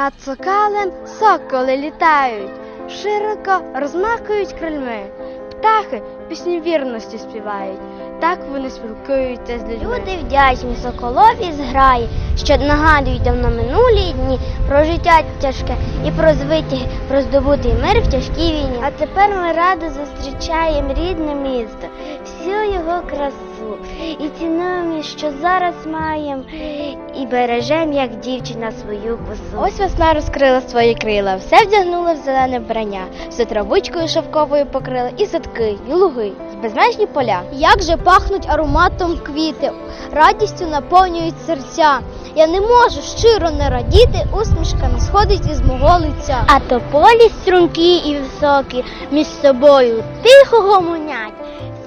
Над сокалем соколи літають, широко розмахують крильми. Птахи пісні вірності співають. Так вони спілкуються з людьми. Люди вдячні соколові зграї, що нагадують давно минулі дні про життя тяжке і про звиті, про здобутий мир в тяжкій війні. А тепер ми радо зустрічаємо рідне місто, всю його красу і цінуємо, що зараз маємо, і бережемо, як дівчина, свою косу. Ось весна розкрила свої крила, все вдягнула в зелене вбрання, все травичкою шовковою покрила, і садки, і луги, і безмежні поля. Як же пахнуть ароматом квіти, радістю наповнюють серця. Я не можу щиро не радіти, усмішка не сходить із мого лиця. А то полі стрункі і високі між собою тихо гомонять,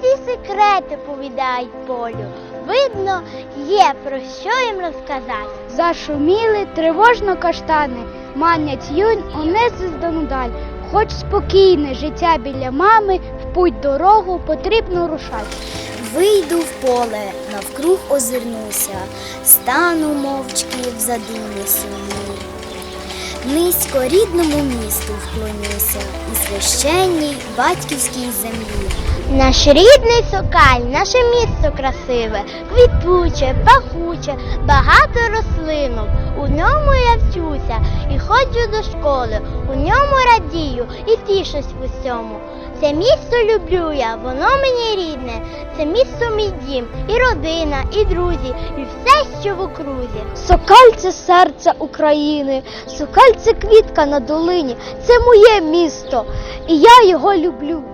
всі секрети повідають полю. Видно, є про що їм розказати. Зашуміли тривожно каштани, манять юнь унесли даль. Хоч спокійне життя біля мами, в путь дорогу потрібно рушати. Вийду в поле, навкруг озирнуся, стану мовчки в задумі сумній. Низько рідному місту вклонюся і священній батьківській землі. Наш рідний сокаль, наше місто красиве, квітуче, пахуче, багато рослинок. У ньому я вчуся і ходжу до школи, у ньому радію і тішусь в усьому. Це місто люблю я, воно мені рідне, це місто мій дім, і родина, і друзі, і все, що в окрузі. Сокаль це серце України, Сокаль це квітка на долині, це моє місто, і я його люблю.